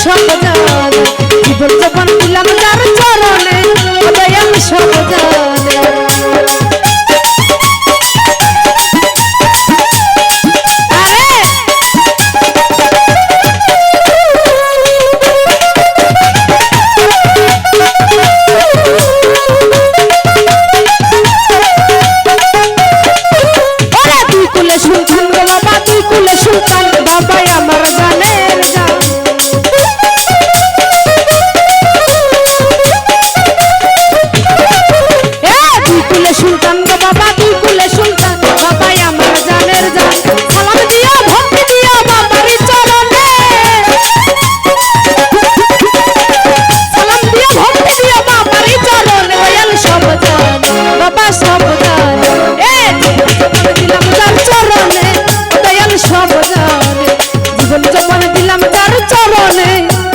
সহজাত জীবন যখন দিলাম তার চরণে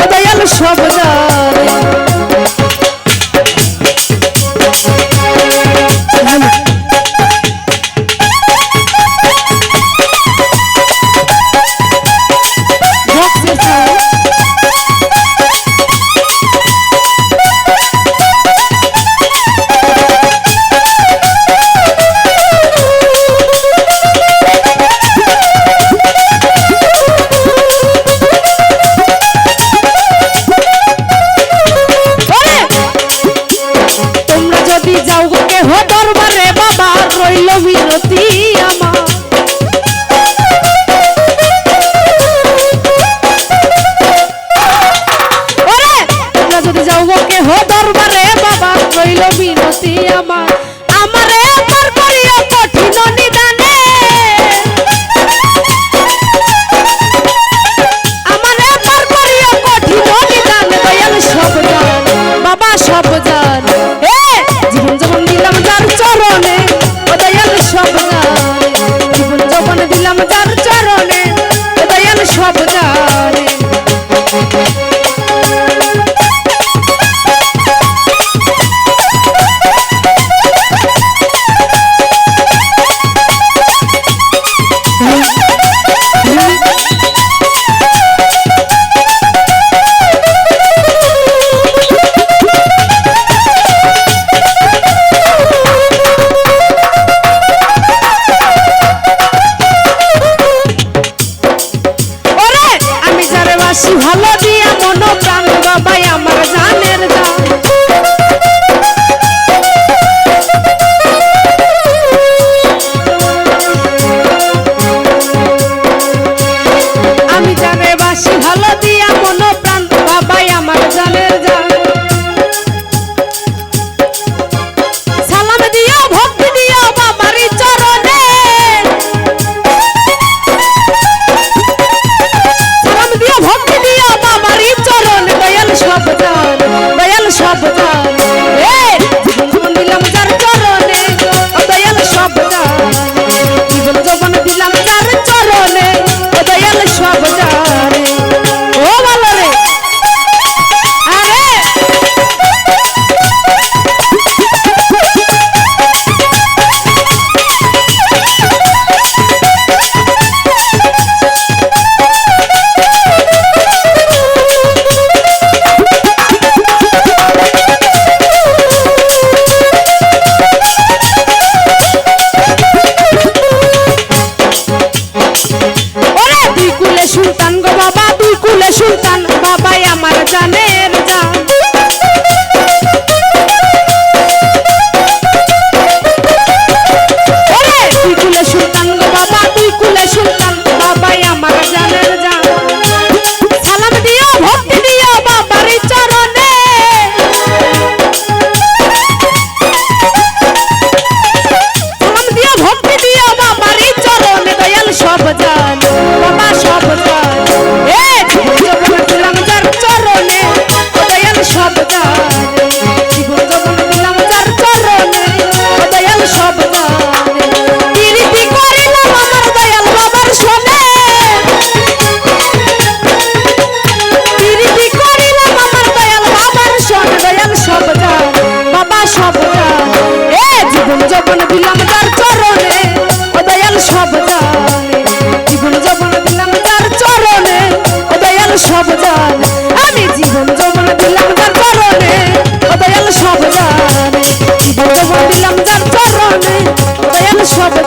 দয়াল সব জানে সব জানো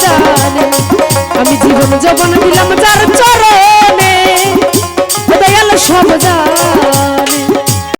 জানে। আমি জীবন যৌবন দিলাম যার চর